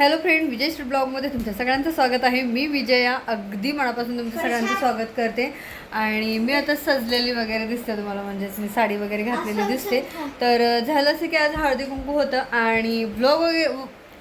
Hello friend विजय street ब्लॉगमध्ये तुमच्या सगळ्यांचं स्वागत आहे. मी विजया अगदी मनापासून तुमच्या सगळ्यांचं स्वागत करते. आणि मी आता सजलेली वगैरे दिसते तुम्हाला म्हणजेच मी साडी वगैरे घातलेली दिसते. तर झालं असं की आज हळदी कुंकू होतं आणि ब्लॉग वगैरे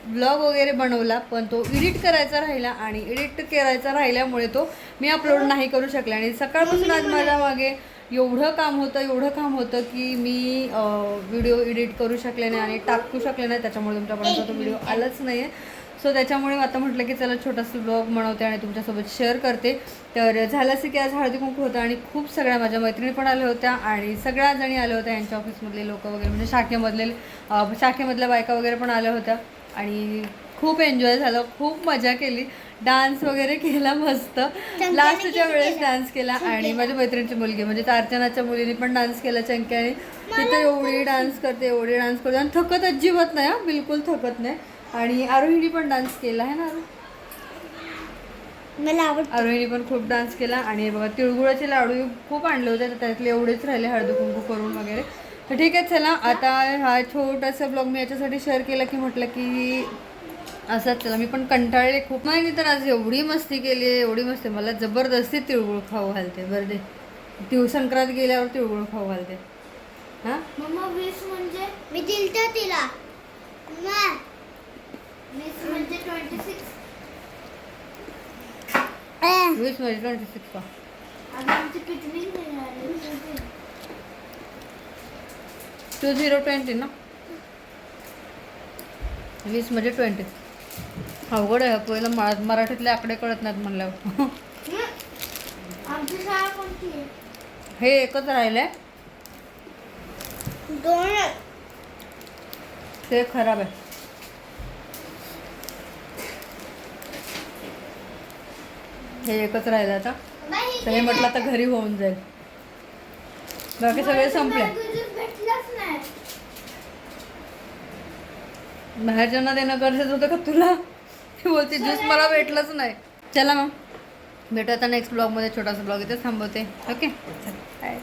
ब्लॉग वगैरे बनवला पण तो एडिट करायचा राहिला आणि एडिट करायचा राहिल्यामुळे तो मी अपलोड नाही करू शकले. आणि सकाळपासून आज माझ्या मागे एवढं काम होतं एवढं काम होतं की मी व्हिडिओ एडिट करू शकले नाही आणि टाकू शकले नाही. त्याच्यामुळे तुमच्यापर्यंत तो व्हिडिओ आलाच नाही आहे सो त्याच्यामुळे आता म्हटलं की चला छोटासा ब्लॉग बनवते आणि तुमच्यासोबत शेअर करते. तर झालं असं की आज हळदी कुंकू होतं आणि खूप सगळ्या माझ्या मैत्रिणी पण आल्या होत्या आणि सगळ्या जणी आल्या होत्या. यांच्या ऑफिसमधले लोक वगैरे म्हणजे शाखेमधले शाखेमधल्या बायका वगैरे पण आल्या होत्या. आणि खूप एन्जॉय झालं खूप मजा केली. डान्स वगैरे केला मस्त. लास्टच्या वेळेस डान्स केला आणि माझ्या मैत्रिणीची मुलगी म्हणजे अर्चनाच्या मुलीने पण डान्स केला चंक्याने. तिथं एवढी डान्स करते एवढी डान्स करते. आणि थकत अजिबात नाही हा बिलकुल थकत नाही. आणि आरोहिणी पण डान्स केला आहे ना? मला आवडतं. आरोहिणी पण खूप डान्स केला. आणि हे बघा तिळगुळाचे लाडू खूप आणले होते त्यातले एवढेच राहिले हळदी कुंकू करून वगैरे. तर ठीक आहे चला. आता हा छोटासा ब्लॉग मी याच्यासाठी शेअर केला की म्हटलं की असंच चला. मी पण कंटाळले खूप. नाही तर आज एवढी मस्ती केली आहे एवढी मस्ती मला जबरदस्ती तिळगुळ खाऊ घालते. बरं दे. तिळ संक्रांत गेल्यावर तिळगुळ खाऊ घालते. हां? मम्मा वीस म्हणजे? मी दिलत तिला. वीस म्हणजे ट्वेंटी सिक्स वीस म्हणजे ट्वेंटी सिक्स का? अगं आमची पिकनिक नाही टू झिरो ट्वेंटी ना? वीस म्हणजे ट्वेंटी अवघड आहे पहिला मरा मराठीतले आकडे कळत नाहीत म्हणल्यावर. हे एकच राहिलंय दोन ते खराब आहे. हे एकच राहिलं आता. तर हे म्हटलं आता घरी होऊन जाईल. बाकी सगळे संपले भेटलाच नाही बाहेरच्यांना देणं गरजेचं होतं का तुला? बोलते ज्यूस मला भेटलंच नाही. चला मग. भेटू आता नेक्स्ट ब्लॉगमध्ये छोटासा ब्लॉग इथे थांबवते. Okay bye